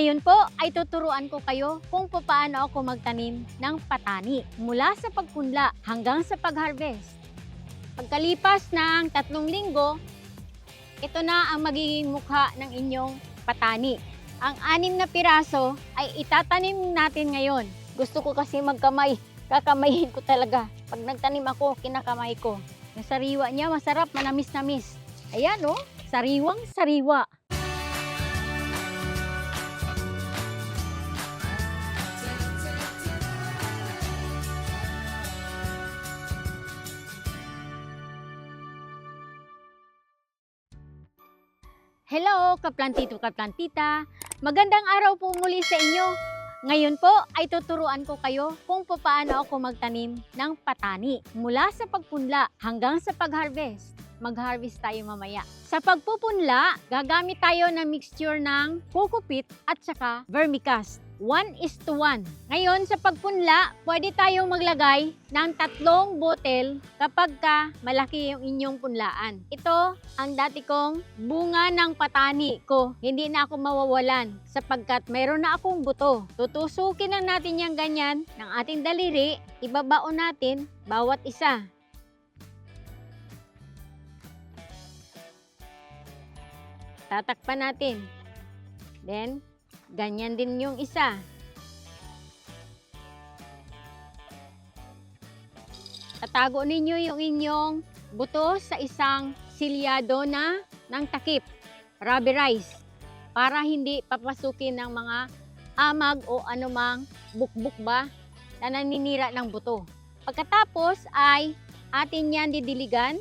Ngayon po ay tuturuan ko kayo kung paano ako magtanim ng patani mula sa pagpunla hanggang sa pag-harvest. Pagkalipas ng tatlong linggo, ito na ang magiging mukha ng inyong patani. Ang anim na piraso ay itatanim natin ngayon. Gusto ko kasi magkamay. Kakamayin ko talaga. Pag nagtanim ako, kinakamay ko. Yung sariwa niya, masarap, manamis-namis. Ayan oh, sariwang sariwa. Kaplantito, kaplantita. Magandang araw po muli sa inyo. Ngayon po ay tuturuan ko kayo kung paano ako magtanim ng patani mula sa pagpunla hanggang sa pag-harvest. Mag-harvest tayo mamaya. Sa pagpupunla, gagamit tayo ng mixture ng peat at saka vermicast. 1 is to 1. Ngayon, sa pagpunla, pwede tayong maglagay ng tatlong botel kapag ka malaki yung inyong punlaan. Ito ang dati kong bunga ng patani ko. Hindi na ako mawawalan sapagkat mayroon na akong buto. Tutusukin na natin yung ganyan ng ating daliri. Ibabaon natin bawat isa. Tatakpan natin. Then, ganyan din yung isa. Tatago ninyo yung inyong buto sa isang silyado na ng takip, rubberized, para hindi papasukin ng mga amag o anumang bukbuk ba na naninira ng buto. Pagkatapos ay atin yan didiligan.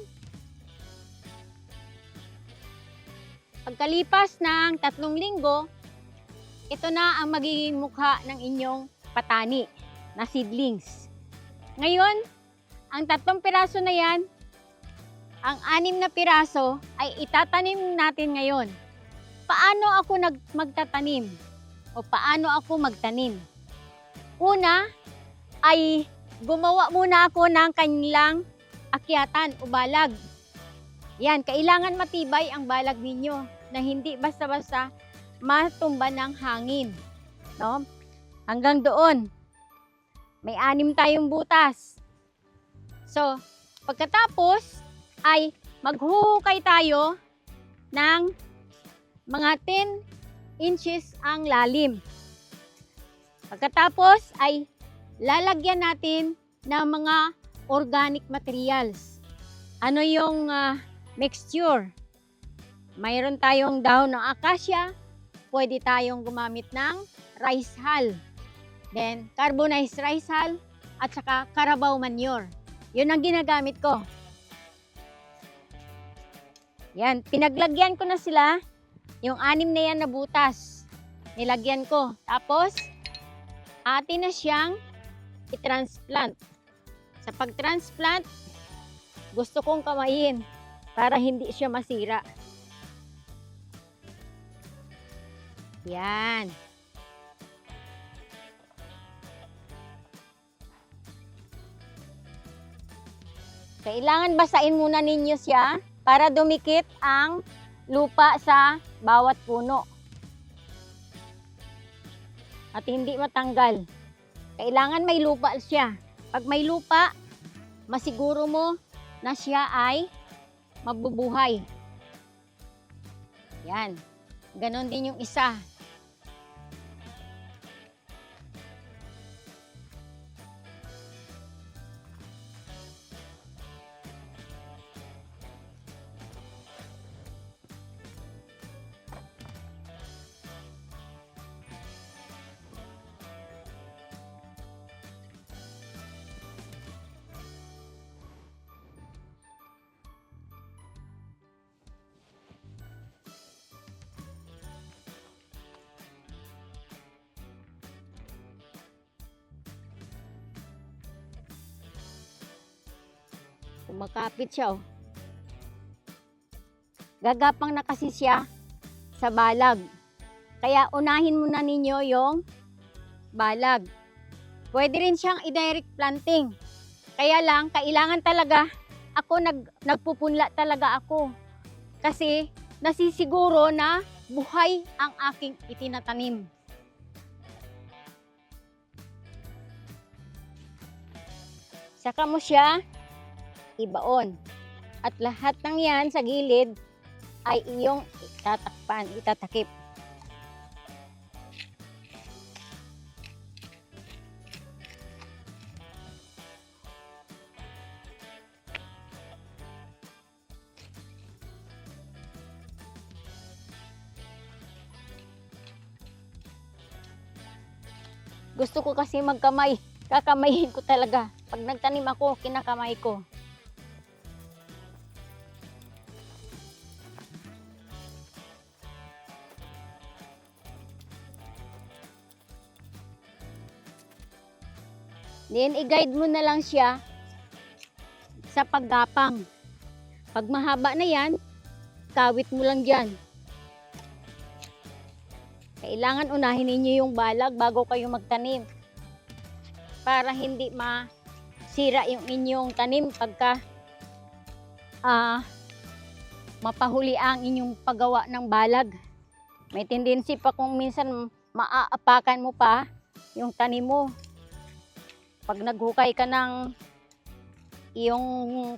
Pagkalipas ng tatlong linggo, ito na ang magiging mukha ng inyong patani na seedlings. Ngayon, ang tatlong piraso na yan, ang anim na piraso ay itatanim natin ngayon. Paano ako nag magtatanim? O paano ako magtanim? Una ay gumawa muna ako ng kanilang akyatan o balag. Yan, kailangan matibay ang balag ninyo na hindi basta-basta matumba ng hangin. No? Hanggang doon. May anim tayong butas. So, pagkatapos ay maghuhukay tayo ng mga 10 inches ang lalim. Pagkatapos ay lalagyan natin ng mga organic materials. Ano yung ah, mixture? Mayroon tayong dahon ng akasya, pwede tayong gumamit ng rice hull. Then, carbonized rice hull at saka carabao manure. Yun ang ginagamit ko. Yan, pinaglagyan ko na sila. Yung anim na yan na butas. Nilagyan ko. Tapos, atin na siyang i-transplant. Sa pag-transplant, gusto kong kamayin para hindi siya masira. Yan. Kailangan basain muna ninyo siya para dumikit ang lupa sa bawat puno. At hindi matanggal. Kailangan may lupa siya. Pag may lupa, masiguro mo na siya ay mabubuhay. Yan. Ganon din yung isa. Kumakapit siya oh. Gagapang na kasi siya sa balag. Kaya unahin muna ninyo yung balag. Pwede rin siyang i-direct planting. Kaya lang, kailangan talaga ako nag, nagpupunla talaga ako. Kasi nasisiguro na buhay ang aking itinatanim. Saka mo siya ibaon. At lahat ng yan sa gilid ay iyong itatakpan, itatakip. Gusto ko kasi magkamay. Kakamayin ko talaga. Pag nagtanim ako, kinakamay ko. Then, i-guide mo na lang siya sa paggapang. Pag mahaba na yan, kawit mo lang dyan. Kailangan unahin ninyo yung balag bago kayo magtanim. Para hindi masira yung inyong tanim pagka ah, mapahuli ang inyong paggawa ng balag. May tendency pa kung minsan maaapakan mo pa yung tanim mo. Pag naghukay ka ng iyong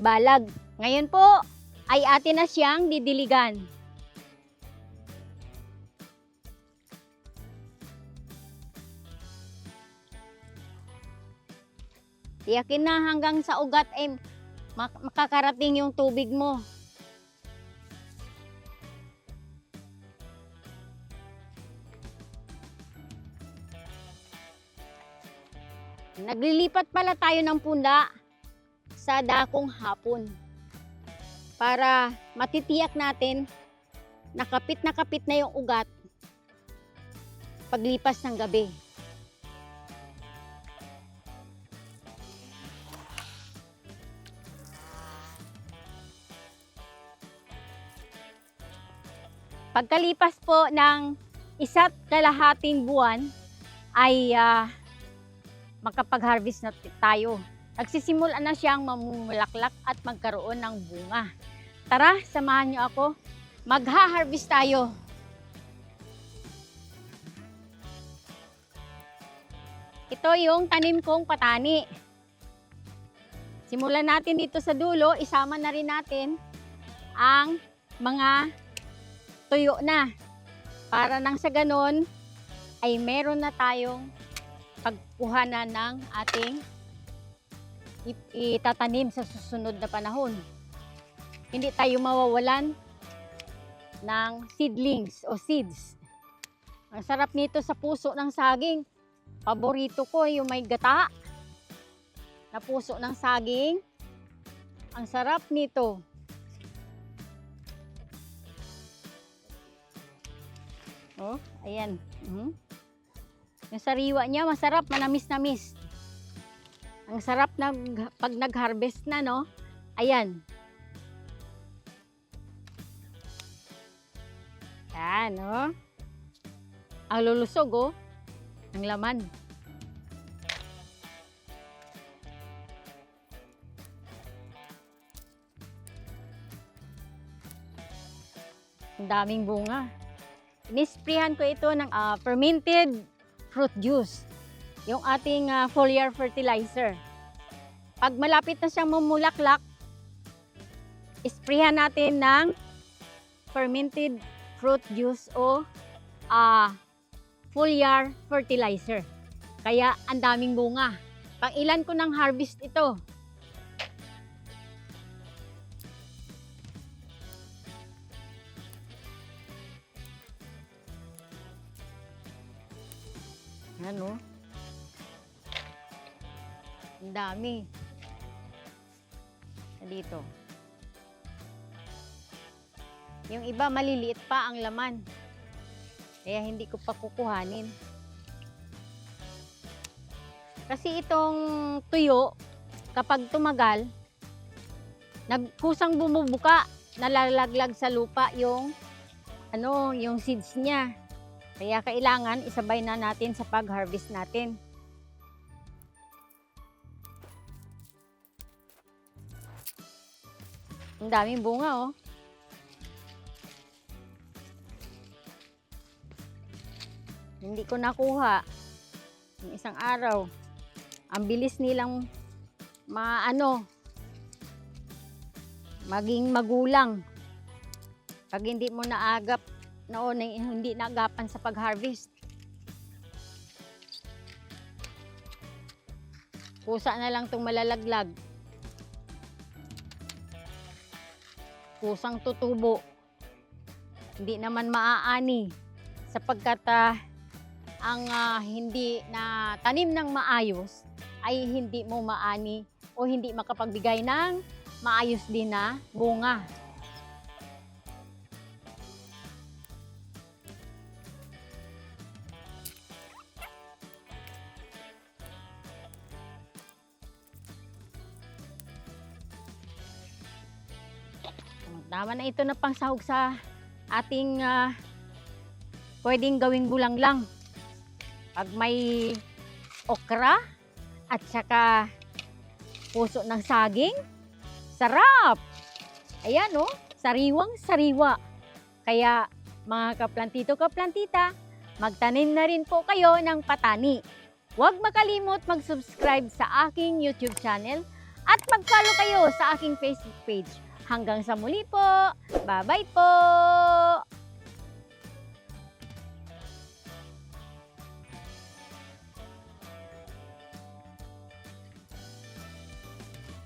balag. Ngayon po ay atin na siyang didiligan. Tiyakin na hanggang sa ugat ay mak- makakarating yung tubig mo. Naglilipat pala tayo ng punda sa dakong hapon para matitiyak natin nakapit na kapit na yung ugat paglipas ng gabi. Pagkalipas po ng isa't kalahating buwan ay ah, makapag-harvest na tayo. Nagsisimula na siyang mamumulaklak at magkaroon ng bunga. Tara, samahan niyo ako. Magha-harvest tayo. Ito yung tanim kong patani. Simulan natin dito sa dulo, isama na rin natin ang mga tuyo na. Para nang sa ganon, ay meron na tayong pagkuhanan ng ating itatanim sa susunod na panahon. Hindi tayo mawawalan ng seedlings o seeds. Ang sarap nito sa puso ng saging. Paborito ko yung may gata na puso ng saging. Ang sarap nito. Oh, ayan. Mhm. Yung sariwa niya, masarap, manamis-namis. Ang sarap na pag nag-harvest na, no? Ayan. Yan, no? Ang lulusog, oh. Ang laman. Ang daming bunga. Inisprehan ko ito ng ah, fermented fruit juice. Yung ating ah, foliar fertilizer. Pag malapit na siyang mamulaklak, isprehan natin ng fermented fruit juice o ah, foliar fertilizer. Kaya ang daming bunga. Pang ilan ko ng harvest ito. Ano? Ang dami. Dito. Yung iba maliliit pa ang laman. Kaya hindi ko pa kukuhanin. Kasi itong tuyo, kapag tumagal, nagkusang bumubuka, nalalaglag sa lupa yung ano, yung seeds niya. Kaya kailangan isabay na natin sa pag-harvest natin. Ang daming bunga oh. Hindi ko nakuha. Yung isang araw. ang bilis nilang maano maging magulang pag hindi mo naagap noon ay hindi naagapan sa pag-harvest. Kusa na lang itong malalaglag. Kusang tutubo. Hindi naman maaani sapagkat ah, ang ah, hindi na tanim ng maayos ay hindi mo maani o hindi makapagbigay ng maayos din na bunga. Tama na ito na pangsahog sa ating ah, pwedeng gawing gulang lang. Pag may okra at saka puso ng saging, sarap! Ayan oh, sariwang sariwa. Kaya mga kaplantito kaplantita, magtanim na rin po kayo ng patani. Huwag makalimot mag-subscribe sa aking YouTube channel at mag-follow kayo sa aking Facebook page. Hanggang sa muli po. Bye-bye po!